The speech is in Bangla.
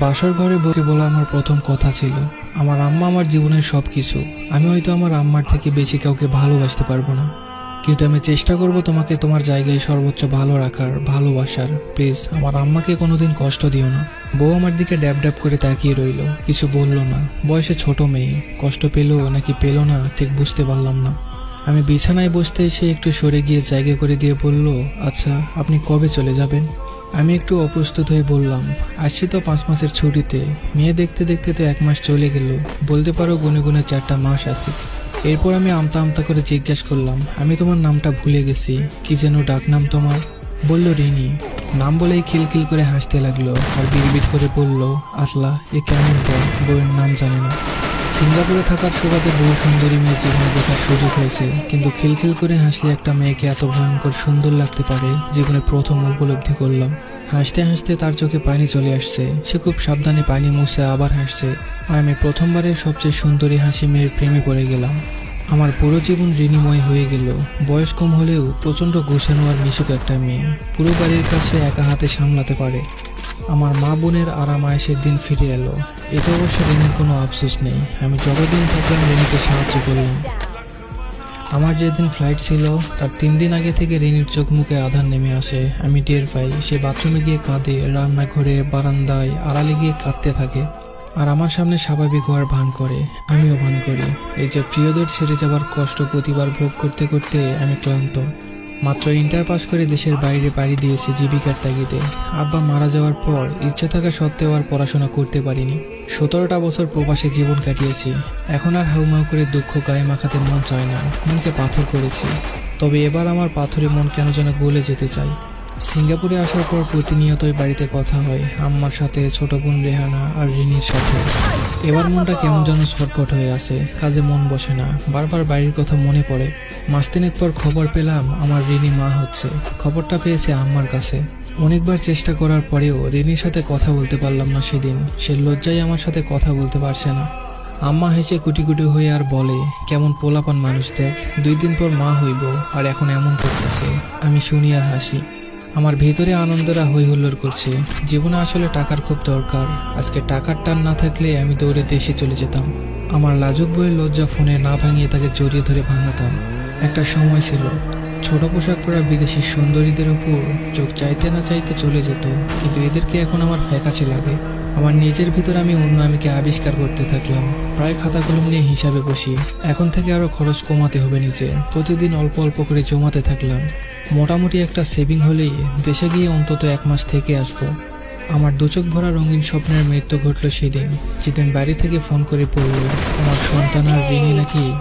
বাসর ঘরে বকে বলা আমার প্রথম কথা ছিল, আমার আম্মা আমার জীবনের সব কিছু আমি হয়তো আমার আম্মার থেকে বেশি কাউকে ভালোবাসতে পারব না। কিন্তু আমি চেষ্টা করব তোমাকে তোমার জায়গায় সর্বোচ্চ ভালো রাখার, ভালোবাসার। প্লিজ, আমার আম্মাকে কোনোদিন কষ্ট দিও না। বউ আমার দিকে ড্যাব ড্যাব করে তাকিয়ে রইল, কিছু বলল না। বয়সে ছোট মেয়ে, কষ্ট পেল নাকি পেল না, ঠিক বুঝতে পারলাম না। আমি বিছানায় বসতে এসে একটু সরে গিয়ে জায়গা করে দিয়ে বলল আচ্ছা আপনি কবে চলে যাবেন? আমি একটু অপ্রস্তুত হয়ে বললাম, আসছি তো পাঁচ মাসের ছুটিতে। মেয়ে দেখতে দেখতে তো এক মাস চলে গেল। বলতে পারো গুনে গুনে চারটা মাস আছে। এরপর আমি আমতা আমতা করে জিজ্ঞেস করলাম, আমি তোমার নামটা ভুলে গেছি। কি যেন ডাক নাম তোমার? বলল, রিনি। নাম বলেই খিলখিল করে হাসতে লাগল আর বিড়বিড় করে বলল, আল্লাহ, এ কেমন বউয়ের নাম জানে না। সিঙ্গাপুরে থাকার সুবাদে বহু সুন্দরী মেয়ে জীবনে দেখার সুযোগ হয়েছে। কিন্তু খিলখিল করে হাসলে একটা মেয়েকে এত ভয়ঙ্কর সুন্দর লাগতে পারে জীবনে প্রথম উপলব্ধি করলাম। হাসতে হাসতে তার চোখে পানি চলে আসছে। সে খুব সাবধানে পানি মুছে আবার হাসছে। আর আমি প্রথমবারের সবচেয়ে সুন্দরী হাসি মেয়ের প্রেমে পড়ে গেলাম। আমার পুরো জীবন ঋণীময় হয়ে গেল। বয়স কম হলেও প্রচণ্ড গোছানো আর মিশুক একটা মেয়ে। পুরো বাড়ির কাছে একা হাতে সামলাতে পারে। আমার মা বোনের আরাম আয়েসের দিন ফিরে এলো। এতে অবশ্য ঋণের কোনো আফসোস নেই। আমি যতদিন থাকলাম ঋণীকে সাহায্য করলাম আমার যেদিন ফ্লাইট ছিল, তার তিন দিন আগে থেকে রিনির চোখ মুখে আধার নেমে আসে। আমি টের পাই, সে বাথরুমে গিয়ে কাঁদে, রান্নাঘরে, বারান্দায়, আড়ালে গিয়ে কাঁদতে থাকে আর আমার সামনে স্বাভাবিক হওয়ার ভান করে। আমিও ভান করি। এই যে প্রিয়দের ছেড়ে যাবার কষ্ট প্রতিবার ভোগ করতে করতে আমি ক্লান্ত। মাত্র ইন্টার পাস করে দেশের বাইরে পাড়ি দিয়েছি জীবিকার তাগিদে। আব্বা মারা যাওয়ার পর ইচ্ছে থাকা সত্ত্বেও আর পড়াশোনা করতে পারিনি। সতেরোটা বছর প্রবাসে জীবন কাটিয়েছি। এখন আর হাউমাউ করে দুঃখ গায়ে মাখাতে মন চায় না, মনকে পাথর করেছি। তবে এবার আমার পাথরে মন কেন যেন গলে যেতে চাই সিঙ্গাপুরে আসার পর প্রতিনিয়তই বাড়িতে কথা হয়, আম্মার সাথে ছোট বোন রেহানা আর রিনির সাথে। এবার মনটা কেমন যেন ছটপট হয়ে আছে, কাজে মন বসে না। বারবার বাড়ির কথা মনে পড়ে। মাস তিনেক পর খবর পেলাম আমার রিনি মা হচ্ছে। খবরটা পেয়েছে আম্মার কাছে। অনেকবার চেষ্টা করার পরেও রিনির সাথে কথা বলতে পারলাম না সেদিন। সে লজ্জায় আমার সাথে কথা বলতে পারছে না। আম্মা হেসে কুটি কুটি হয়ে আর বলে, কেমন পোলাপান মানুষ দেখ, দুই দিন পর মা হইব, আর এখন এমন করতেছে। আমি শুনি আর হাসি। আমার ভেতরে আনন্দরা হই হুল্লোড় করছে। জীবনে আসলে টাকার খুব দরকার। আজকে টাকার টান না থাকলে আমি দৌড়ে দেশে চলে যেতাম। আমার লাজুক বইয়ের লজ্জা ফোনে না ভাঙিয়ে তাকে জড়িয়ে ধরে ভাঙাতাম। একটা সময় ছিল, ছোট পোশাক পরা বিদেশি সুন্দরীদের উপর চোখ চাইতে না চাইতে চলে যেত, কিন্তু এদেরকে এখন আমার ফ্যাকাছে লাগে। আমার নিজের ভিতর আমি অন্য আমিকে আবিষ্কার করতে থাকলাম। প্রায় খাতাগুলো নিয়ে হিসাবে বসি। এখন থেকে আরও খরচ কমাতে হবে নিজের প্রতিদিন অল্প অল্প করে জমাতে থাকলাম। মোটামুটি একটা সেভিং হলেই দেশে গিয়ে অন্তত এক মাস থেকে আসব। আমার দুচোখ ভরা রঙিন স্বপ্নের মৃত্যু ঘটল সেদিন। যেদিন বাড়ি থেকে ফোন করে পড়ল, আমার সন্তান আর রিনি নাকি